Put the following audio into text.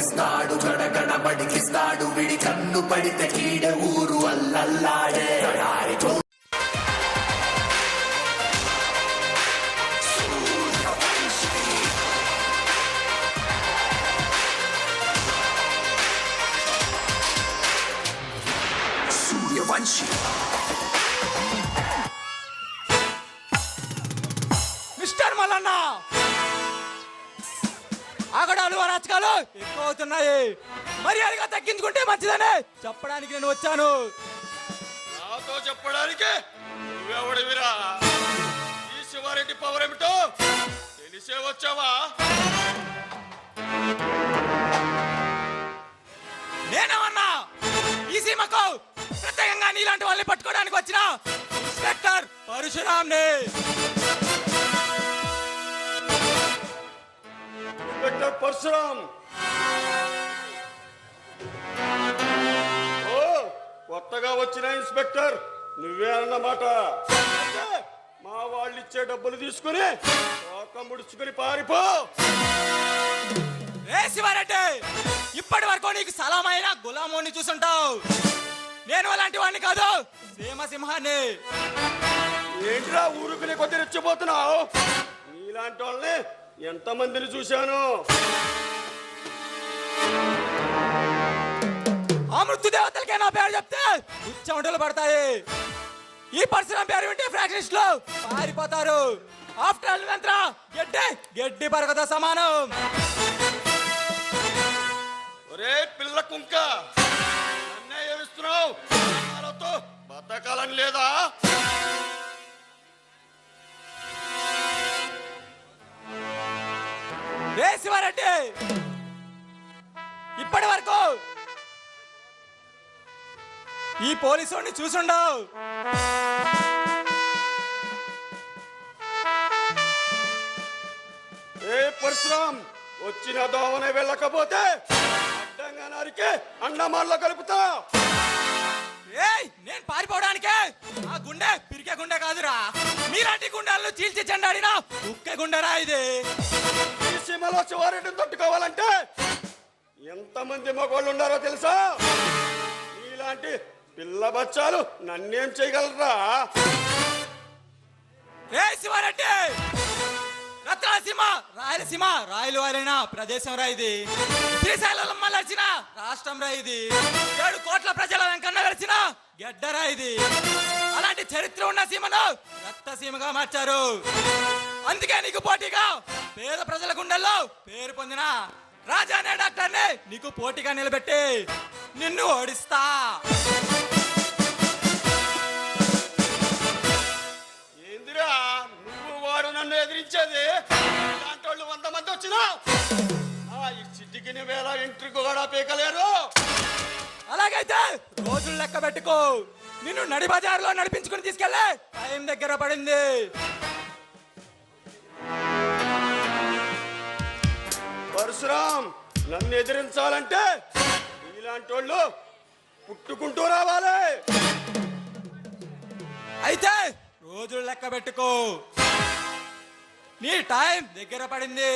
పట్టిస్తాడు విడి కన్ను పడితే కీడ ఊరు అల్లల్లాడే. తడారి చో- ఆగడాలు అరాచకాలు ఎక్కువ అవుతున్నాయి మర్యాదగా తగ్గించుకుంటే మంచిదనే. చెప్పడానికి నేను వచ్చాను. నాతో చెప్పడానికి నువ్వెవడివిరా? ఈ శివారెడ్డి పవర్ ఏమిటో తెలిసే వచ్చావా? నేనేమన్నా ఈ సీమకు ప్రత్యేకంగా నీలాంటి వాళ్ళని పట్టుకోవడానికి వచ్చిన? ఇన్స్పెక్టర్ పరశురామ్ని. పరశురామ్ ఓ కొత్తగా వచ్చిన ఇన్స్పెక్టర్ నువ్వే అన్నమాట. మా వాళ్ళు ఇచ్చే డబ్బులు తీసుకుని ముడుచుకుని పారిపో. శివారెడ్డి ఇప్పటి వరకు నీకు సలామైన గులామోని చూసుంటావు. నేను అలాంటి వాడిని కాదు సీమ సింహాన్ని ఏంట్రా ఊరుకునే కొద్ది రెచ్చిపోతున్నావు? నీలాంటి వాళ్ళని ఎంతమందిని చూశాను? ఆ మృత్యు దేవతలకే నా పేరు చెప్తే ఉచ్చమటలు పడతాయి. ఈ పరశురాం పేరు వింటే ఫ్రాక్షనిస్ట్లో పారిపోతారు. ఆఫ్టర్ గడ్డి గడ్డి పరకతో సమానం. ఒరే పిల్ల కుంక ఏడుస్తున్నావు? వాళ్ళతో బతకాలని లేదా? శివారెడ్డి! ఇప్పటి వరకు ఈ పోలీసు చూసుండవు. ఏ పరశురామ్ వచ్చిన దోవన వెళ్ళకపోతే అడ్డంగా నరికి అండమాల్లో కలుపుతా. ఏయ్ నేను పారిపోవడానికే! ఆ గుండె పిరికే గుండె కాదురా. మీలాంటి గుండెలను చీల్చి చెండాడిన ఉక్కే గుండెరా ఇది. సీమలో శివారెడ్డిని తట్టుకోవాలంటే ఎంతమంది మగవాళ్ళు ఉన్నారో తెలుసా? ఇలాంటి పిల్ల బచ్చాలు నన్నేం చేయగలరా? ఏ శివారెడ్డి రత్నాసీమ రాయలసీమ రాయలు వారైన ప్రదేశం రా ఇది. శ్రీశైలం రాష్ట్రం రా ఇది. ఏడు కోట్ల ప్రజల వెంకన్న వెలిసిన గెడ్డరా ఇది. అలాంటి చరిత్ర ఉన్న సీమను రక్తసీమగా మార్చారు. అందుకే నీకు పోటీగా పేద ప్రజల గుండెల్లో పేరు పొందిన రాజా అనే డాక్టర్ని నీకు పోటీగా నిలబెట్టి నిన్ను ఓడిస్తా. ఏందిరా నువ్వు వాడు నన్ను ఎదిరించేది? ఇలాంటి వాళ్ళు వంద మంది వచ్చినా? ఈ సిద్ధికి వేళ ఎంట్రీ కూడా పీకలేరు. అలాగైతే రోజులు లెక్క పెట్టుకో. నిన్ను నడి బజార్లో నడిపించుకుని తీసుకెళ్ళే టైం దగ్గర పడింది. పరశురాం నన్ను ఎదిరించాలంటే ఇలాంటి వాళ్ళు పుట్టుకుంటూ రావాలి. అయితే రోజులు లెక్క పెట్టుకో. నీ టైం దగ్గర పడింది.